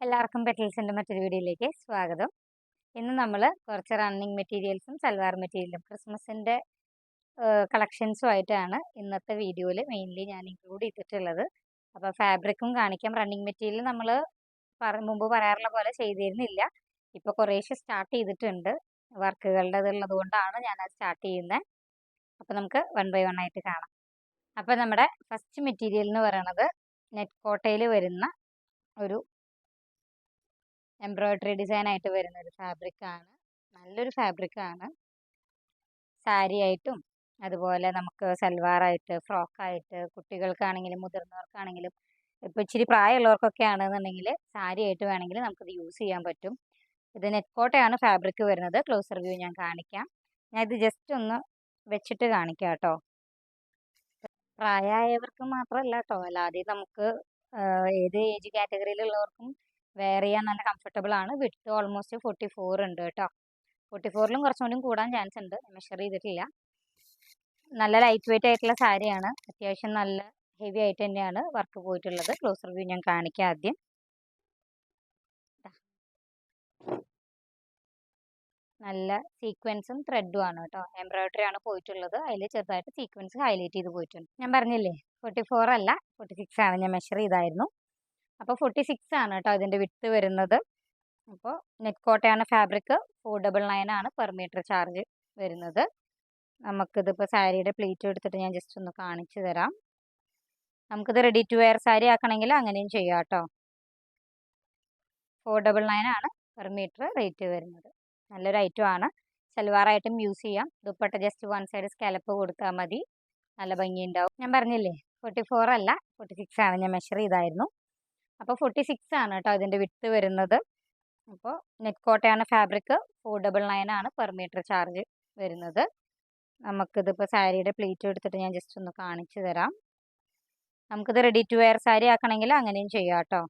എല്ലാവർക്കും പെറ്റൽസിന്റെ മറ്റൊരു വീഡിയോയിലേക്ക് സ്വാഗതം. ഇന്ന് നമ്മൾ കുറച്ച് റണ്ണിങ് മെറ്റീരിയൽസും സൽവാർ മെറ്റീരിയലും ക്രിസ്മസിന്റെ കളക്ഷൻസും ആയിട്ടാണ് ഇന്നത്തെ വീഡിയോയിൽ മെയിൻലി ഞാൻ ഇൻക്ലൂഡ് ചെയ്തിട്ടുള്ളത്. അപ്പോൾ ഫാബ്രിക്കും കാണിക്കാം. റണ്ണിങ് മെറ്റീരിയൽ നമ്മൾ മുമ്പ് പറയാറുള്ള പോലെ ചെയ്തിരുന്നില്ല. ഇപ്പോൾ കുറേശ്ശെ സ്റ്റാർട്ട് ചെയ്തിട്ടുണ്ട്. വർക്കുകളുടെ ഇതുള്ളത് കൊണ്ടാണ് ഞാൻ അത് സ്റ്റാർട്ട് ചെയ്യുന്നത് അപ്പോൾ നമുക്ക് വൺ ബൈ വൺ ആയിട്ട് കാണാം. അപ്പോൾ നമ്മുടെ ഫസ്റ്റ് മെറ്റീരിയൽ എന്ന് പറയുന്നത് നെറ്റ് കോട്ടയിൽ വരുന്ന ഒരു എംബ്രോയ്ഡറി ഡിസൈൻ ആയിട്ട് വരുന്ന ഒരു ഫാബ്രിക് ആണ് നല്ലൊരു ഫാബ്രിക് ആണ് സാരി ആയിട്ടും അതുപോലെ നമുക്ക് സൽവാറായിട്ട് ഫ്രോക്കായിട്ട് കുട്ടികൾക്കാണെങ്കിലും മുതിർന്നവർക്കാണെങ്കിലും ഇപ്പോൾ ഇച്ചിരി പ്രായമുള്ളവർക്കൊക്കെ ആണെന്നുണ്ടെങ്കിൽ സാരി ആയിട്ട് വേണമെങ്കിൽ നമുക്കിത് യൂസ് ചെയ്യാൻ പറ്റും. ഇത് നെറ്റ് കോട്ടയാണ് ഫാബ്രിക് വരുന്നത്. ക്ലോസർ വ്യൂ ഞാൻ കാണിക്കാം. ഞാൻ ഇത് ജസ്റ്റ് ഒന്ന് വെച്ചിട്ട് കാണിക്കാം കേട്ടോ. പ്രായമായവർക്ക് മാത്രമല്ല കേട്ടോ. അല്ലാതെ നമുക്ക് ഏത് ഏജ് കാറ്റഗറിയിലുള്ളവർക്കും വെയർ ചെയ്യാൻ നല്ല കംഫർട്ടബിൾ ആണ്. വിട്ട് ഓൾമോസ്റ്റ് ഫോർട്ടി ഫോർ ഉണ്ട് കേട്ടോ. ഫോർട്ടി ഫോറിലും കുറച്ചും കൂടി കൂടാൻ ചാൻസ് ഉണ്ട്. മെഷർ ചെയ്തിട്ടില്ല. നല്ല ലൈറ്റ് വെയിറ്റ് ആയിട്ടുള്ള സാരിയാണ്. അത്യാവശ്യം നല്ല ഹെവി ആയിട്ട് തന്നെയാണ് വർക്ക് പോയിട്ടുള്ളത്. ക്ലോസർ വ്യൂ ഞാൻ കാണിക്കാം ആദ്യം. നല്ല സീക്വൻസും ത്രെഡും ആണ് കേട്ടോ. എംബ്രോയിഡറി ആണ് പോയിട്ടുള്ളത്. അതിൽ ചെറുതായിട്ട് സീക്വൻസ് ഹൈലൈറ്റ് ചെയ്ത് പോയിട്ടുണ്ട്. ഞാൻ പറഞ്ഞില്ലേ ഫോർട്ടി ഫോർ അല്ല ഫോർട്ടി സിക്സ് ആണ്. ഞാൻ മെഷർ ചെയ്തായിരുന്നു. അപ്പോൾ ഫോർട്ടി സിക്സ് ആണ് കേട്ടോ ഇതിന്റെ വിട്ട് വരുന്നത്. അപ്പോൾ നെറ്റ് കോട്ടയാണ് ഫാബ്രിക് ഫോർ ഡബിൾ നയൻ ആണ് പെർ മീറ്റർ ചാർജ് വരുന്നത്. നമുക്കിതിപ്പോൾ സാരിയുടെ പ്ലേറ്റ് എടുത്തിട്ട് ഞാൻ ജസ്റ്റ് ഒന്ന് കാണിച്ചു തരാം. നമുക്കിത് റെഡി ടു വെയർ സാരി ആക്കണമെങ്കിൽ അങ്ങനെയും ചെയ്യാം കേട്ടോ. ഫോർ ഡബിൾ നയൻ ആണ് പെർ മീറ്റർ റേറ്റ് വരുന്നത്. നല്ലൊരു ഐറ്റം ആണ്. സൽവാറായിട്ടും യൂസ് ചെയ്യാം. Dupatta just one side scallop കൊടുത്താൽ മതി. നല്ല ഭംഗിയുണ്ടാവും. ഞാൻ പറഞ്ഞില്ലേ ഫോർട്ടി ഫോർ അല്ല ഫോർട്ടി സിക്സ് ആണ്. ഞാൻ മെഷർ ചെയ്തായിരുന്നു. അപ്പോൾ ഫോർട്ടി സിക്സ് ആണ് കേട്ടോ ഇതിന്റെ വിട്ട് വരുന്നത്. അപ്പോൾ നെറ്റ് കോട്ടയാണ് ഫാബ്രിക് ഫോർ ഡബിൾ നയൻ ആണ് പെർ മീറ്റർ ചാർജ് വരുന്നത്. നമുക്കിതിപ്പോൾ സാരിയുടെ പ്ലേറ്റ് എടുത്തിട്ട് ഞാൻ ജസ്റ്റ് ഒന്ന് കാണിച്ചു തരാം. നമുക്കിത് റെഡി ടു വെയർ സാരി ആക്കണമെങ്കിൽ അങ്ങനെയും ചെയ്യാം കേട്ടോ.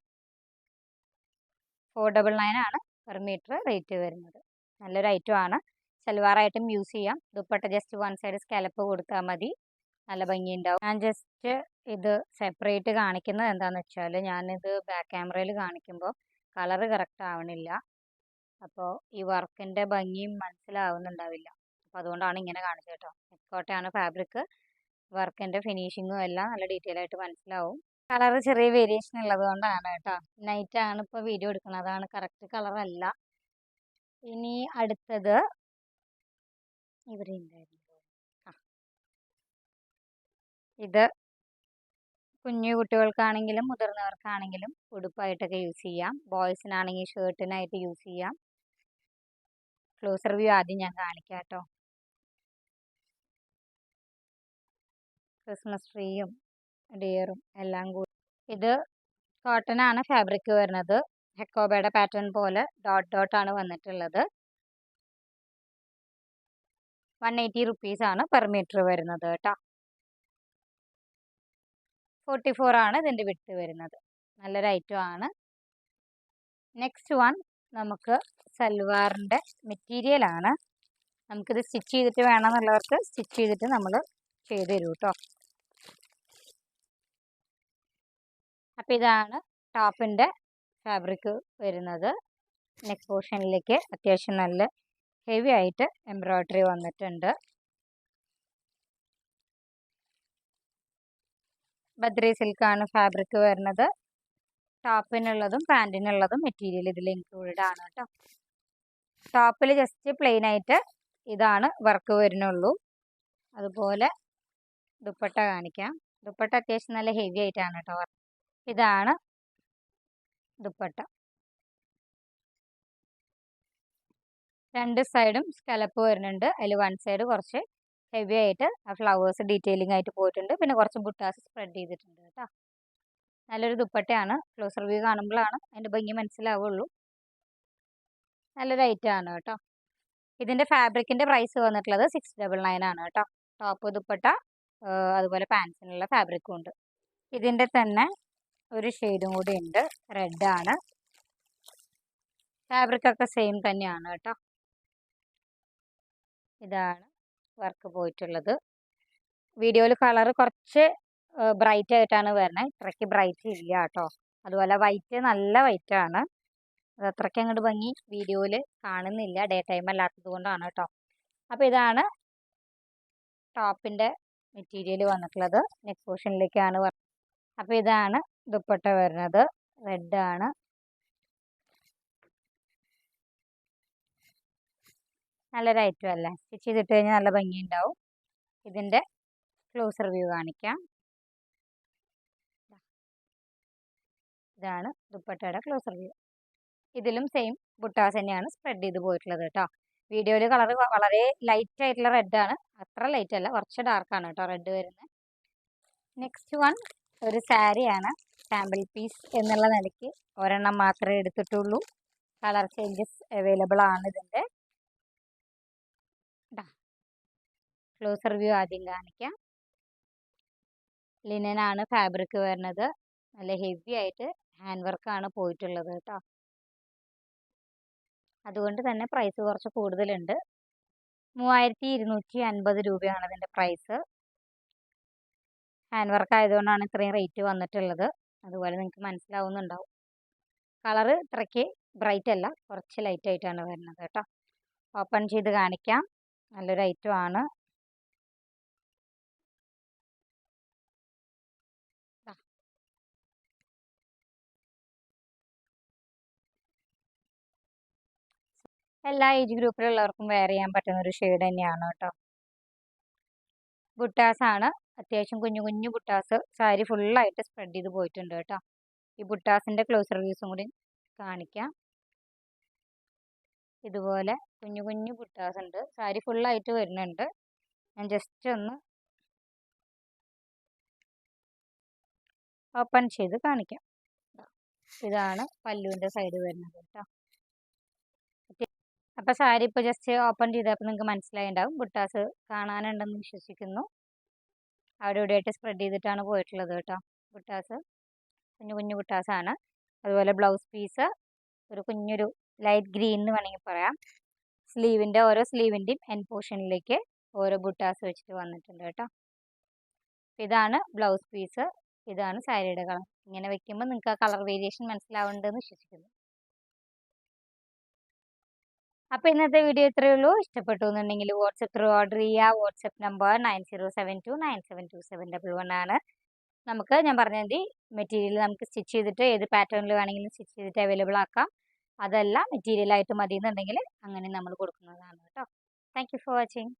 ഫോർ ഡബിൾ നയൻ ആണ് പെർ മീറ്റർ റേറ്റ് വരുന്നത്. നല്ലൊരു ഐറ്റം ആണ്. സൽവാറായിട്ടും യൂസ് ചെയ്യാം. Dupatta just one side scallop കൊടുത്താൽ മതി. നല്ല ഭംഗിയുണ്ടാവും. ഞാൻ ജസ്റ്റ് ഇത് സെപ്പറേറ്റ് കാണിക്കുന്നത് എന്താണെന്ന് വെച്ചാൽ ഞാനിത് ബാക്ക് ക്യാമറയിൽ കാണിക്കുമ്പോൾ കളറ് കറക്റ്റ് ആവണില്ല. അപ്പോൾ ഈ വർക്കിന്റെ ഭംഗിയും മനസ്സിലാവുന്നുണ്ടാവില്ല. അപ്പോൾ അതുകൊണ്ടാണ് ഇങ്ങനെ കാണിച്ചത് കേട്ടോ. നെക്കോട്ടയാണ് ഫാബ്രിക് വർക്കിന്റെ ഫിനിഷിങ്ങും എല്ലാം നല്ല ഡീറ്റെയിൽ ആയിട്ട് മനസ്സിലാവും. കളർ ചെറിയ വേരിയേഷൻ ഉള്ളത് കൊണ്ടാണ് കേട്ടോ. നൈറ്റ് ആണ് ഇപ്പോൾ വീഡിയോ എടുക്കുന്നത്. അതാണ് കറക്റ്റ് കളറല്ല ഇനി അടുത്തത് ഇവിടെ ഉണ്ടായിരുന്നു ആ ഇത് കുഞ്ഞു കുട്ടികൾക്കാണെങ്കിലും മുതിർന്നവർക്കാണെങ്കിലും ഉടുപ്പായിട്ടൊക്കെ യൂസ് ചെയ്യാം. ബോയ്സിനാണെങ്കിൽ ഷർട്ടിനായിട്ട് യൂസ് ചെയ്യാം. ക്ലോസർ വ്യൂ ആദ്യം ഞാൻ കാണിക്കാം കേട്ടോ ക്രിസ്മസ് ട്രീയും ഡിയറും എല്ലാം കൂടി ഇത് കോട്ടൺ ആണ് ഫാബ്രിക് വരുന്നത്. ഹെക്കോബയുടെ പാറ്റേൺ പോലെ ഡോട്ട് ഡോട്ട് ആണ് വന്നിട്ടുള്ളത്. വൺ എയ്റ്റി റുപ്പീസ് ആണ് പെർ മീറ്റർ വരുന്നത് കേട്ടോ. ഫോർട്ടി ഫോർ ആണ് ഇതിന്റെ വിട്ട് വരുന്നത്. നല്ലൊരു ഐറ്റം ആണ്. നെക്സ്റ്റ് വൺ നമുക്ക് സൽവാറിന്റെ മെറ്റീരിയൽ ആണ്. നമുക്കിത് സ്റ്റിച്ച് ചെയ്തിട്ട് വേണമെന്നുള്ളവർക്ക് സ്റ്റിച്ച് ചെയ്തിട്ട് നമ്മൾ ചെയ്ത് തരും കേട്ടോ അപ്പോൾ ഇതാണ് ടോപ്പിന്റെ ഫാബ്രിക് വരുന്നത്. നെക്ക് പോർഷനിലേക്ക് അത്യാവശ്യം നല്ല ഹെവി ആയിട്ട് എംബ്രോയ്ഡറി വന്നിട്ടുണ്ട്. ബദ്രി സിൽക്കാണ് ഫാബ്രിക് വരുന്നത്. ടോപ്പിനുള്ളതും പാന്റിനുള്ളതും മെറ്റീരിയൽ ഇതിൽ ഇൻക്ലൂഡഡ് ആണ് കേട്ടോ. ടോപ്പിൽ ജസ്റ്റ് പ്ലെയിൻ ആയിട്ട് ഇതാണ് വർക്ക് വരുന്നുള്ളൂ. അതുപോലെ ദുപ്പട്ട കാണിക്കാം. ദുപ്പട്ട അത്യാവശ്യം നല്ല ഹെവി ആയിട്ടാണ് കേട്ടോ ഇതാണ് ദുപ്പട്ട. രണ്ട് സൈഡും സ്കലപ്പ് വരുന്നുണ്ട്. അതിൽ വൺ സൈഡ് കുറച്ച് ഹെവി ആയിട്ട് ആ ഫ്ലവേഴ്സ് ഡീറ്റെയിലിംഗ് ആയിട്ട് പോയിട്ടുണ്ട്. പിന്നെ കുറച്ച് ബുട്ടാസ് സ്പ്രെഡ് ചെയ്തിട്ടുണ്ട് കേട്ടോ. നല്ലൊരു ദുപ്പട്ടയാണ്. ക്ലോസർ വ്യൂ കാണുമ്പോഴാണ് അതിന്റെ ഭംഗി മനസ്സിലാവുള്ളൂ. നല്ലൊരു ആണ് കേട്ടോ. ഇതിന്റെ ഫാബ്രിക്കിന്റെ പ്രൈസ് വന്നിട്ടുള്ളത് സിക്സ് ഡബിൾ നയൻ ആണ് കേട്ടോ. ടോപ്പ് ദുപ്പട്ട അതുപോലെ പാൻസിനുള്ള ഫാബ്രിക്കും ഉണ്ട്. ഇതിന്റെ തന്നെ ഒരു ഷെയ്ഡും കൂടി ഉണ്ട്. റെഡാണ് ഫാബ്രിക്കൊക്കെ സെയിം തന്നെയാണ് കേട്ടോ. ഇതാണ്. വർക്ക് പോയിട്ടുള്ളത്. വീഡിയോയിൽ കളർ കുറച്ച് ബ്രൈറ്റ് ആയിട്ടാണ് വരുന്നത് ഇത്രയ്ക്ക് ബ്രൈറ്റ് ഇല്ല കേട്ടോ. അതുപോലെ വൈറ്റ് നല്ല വൈറ്റ് ആണ്. അത് അത്രയ്ക്ക് അങ്ങോട്ട് ഭംഗി വീഡിയോയിൽ കാണുന്നില്ല. ഡേ ടൈം അല്ലാത്തത് കൊണ്ടാണ് കേട്ടോ. അപ്പോൾ ഇതാണ് ടോപ്പിന്റെ മെറ്റീരിയൽ വന്നിട്ടുള്ളത്. നെക്ക് പോർഷനിലേക്കാണ് അപ്പോൾ ഇതാണ് ദുപ്പട്ട വരുന്നത് റെഡ് ആണ് നല്ലൊരു ഐറ്റം അല്ലേ? സ്റ്റിച്ച് ചെയ്തിട്ട് കഴിഞ്ഞാൽ നല്ല ഭംഗിയുണ്ടാവും. ഇതിന്റെ ക്ലോസർ വ്യൂ കാണിക്കാം. ഇതാണ് ദുപ്പട്ടയുടെ ക്ലോസർ വ്യൂ ഇതിലും സെയിം ബുട്ടാസ് തന്നെയാണ് സ്പ്രെഡ് ചെയ്ത് പോയിട്ടുള്ളത് കേട്ടോ വീഡിയോയിൽ കളർ വളരെ ലൈറ്റ് ആയിട്ടുള്ള റെഡാണ് അത്ര ലൈറ്റ് അല്ല കുറച്ച് ഡാർക്കാണ് കേട്ടോ റെഡ് വരുന്നത്. നെക്സ്റ്റ് വൺ ഒരു സാരിയാണ് സാമ്പിൾ പീസ് എന്നുള്ള നിലയ്ക്ക്. ഒരെണ്ണം മാത്രമേ എടുത്തിട്ടുള്ളൂ. കളർ ചേഞ്ചസ് അവൈലബിൾ ആണ് ഇതിന്റെ ക്ലോസർ വ്യൂ ആദ്യം കാണിക്കാം. ലിനനാണ് ഫാബ്രിക് വരുന്നത്. നല്ല ഹെവി ആയിട്ട് ഹാൻഡ് വർക്കാണ് പോയിട്ടുള്ളത് കേട്ടോ. അതുകൊണ്ട് തന്നെ പ്രൈസ് കുറച്ച് കൂടുതലുണ്ട്. മൂവായിരത്തി ഇരുന്നൂറ്റി അൻപത് രൂപയാണ് ഇതിന്റെ പ്രൈസ്. ഹാൻഡ് വർക്ക് ആയതുകൊണ്ടാണ് ഇത്രയും റേറ്റ് വന്നിട്ടുള്ളത്. അതുപോലെ നിങ്ങൾക്ക് മനസ്സിലാവുന്നുണ്ടാവും. കളറ് ഇത്രയ്ക്ക് ബ്രൈറ്റ് അല്ല. കുറച്ച് ലൈറ്റ് ആയിട്ടാണ് വരുന്നത് കേട്ടോ. ഓപ്പൺ ചെയ്ത് കാണിക്കാം. നല്ലൊരു ഐറ്റം ആണ്. എല്ലാ ഏജ് ഗ്രൂപ്പിലുള്ളവർക്കും വെയർ ചെയ്യാൻ പറ്റുന്ന ഒരു ഷെയ്ഡ് തന്നെയാണ് കേട്ടോ. ബുട്ടാസ് ആണ്. അത്യാവശ്യം കുഞ്ഞു കുഞ്ഞു ബുട്ടാസ്. സാരി ഫുള്ളായിട്ട് സ്പ്രെഡ് ചെയ്ത് പോയിട്ടുണ്ട് കേട്ടോ. ഈ ബുട്ടാസിന്റെ ക്ലോസ് റിവ്യൂസും കൂടി കാണിക്കാം. ഇതുപോലെ കുഞ്ഞു കുഞ്ഞു ബുട്ടാസ് ഉണ്ട് സാരി ഫുള്ളായിട്ട് വരുന്നുണ്ട്. ഞാൻ ജസ്റ്റ് ഒന്ന് ഓപ്പൺ ചെയ്ത് കാണിക്കാം. ഇതാണ് പല്ലുവിന്റെ സൈഡ് വരുന്നത് കേട്ടോ. അപ്പോൾ സാരി ഇപ്പോൾ ജസ്റ്റ് ഓപ്പൺ ചെയ്തപ്പോൾ നിങ്ങൾക്ക് മനസ്സിലായിണ്ടാവും. ബുട്ടാസ് കാണാനുണ്ടെന്ന് വിശ്വസിക്കുന്നു. അവിടെ ഇവിടെയായിട്ട് സ്പ്രെഡ് ചെയ്തിട്ടാണ് പോയിട്ടുള്ളത് കേട്ടോ. ബുട്ടാസ് കുഞ്ഞു കുഞ്ഞു ബുട്ടാസാണ് അതുപോലെ ബ്ലൗസ് പീസ് ഒരു കുഞ്ഞൊരു ലൈറ്റ് ഗ്രീൻ എന്ന് വേണമെങ്കിൽ പറയാം. സ്ലീവിന്റെ ഓരോ സ്ലീവിന്റെയും എൻ പോർഷനിലേക്ക് ഓരോ ബുട്ടാസ് വെച്ചിട്ട് വന്നിട്ടുണ്ട് കേട്ടോ. ഇതാണ് ബ്ലൗസ് പീസ്. ഇതാണ് സാരിയുടെ കളർ. ഇങ്ങനെ വെക്കുമ്പോൾ നിങ്ങൾക്ക് ആ കളർ വേരിയേഷൻ മനസ്സിലാവുന്നുണ്ടെന്ന് വിശ്വസിക്കുന്നു. അപ്പോൾ ഇന്നത്തെ വീഡിയോ ഇത്രയേ ഉള്ളൂ. ഇഷ്ടപ്പെട്ടു എന്നുണ്ടെങ്കിൽ വാട്സപ്പ് ത്രൂ ഓർഡർ ചെയ്യുക. WhatsApp number nine zero seven two nine seven two seven double one ആണ്. നമുക്ക് ഞാൻ പറഞ്ഞ മെറ്റീരിയൽ നമുക്ക് സ്റ്റിച്ച് ചെയ്തിട്ട് ഏത് പാറ്റേണിൽ വേണമെങ്കിലും സ്റ്റിച്ച് ചെയ്തിട്ട് അവൈലബിൾ ആക്കാം. അതല്ല മെറ്റീരിയലായിട്ട് മതി എന്നുണ്ടെങ്കിൽ അങ്ങനെ നമ്മൾ കൊടുക്കുന്നതാണ് കേട്ടോ. Thank for watching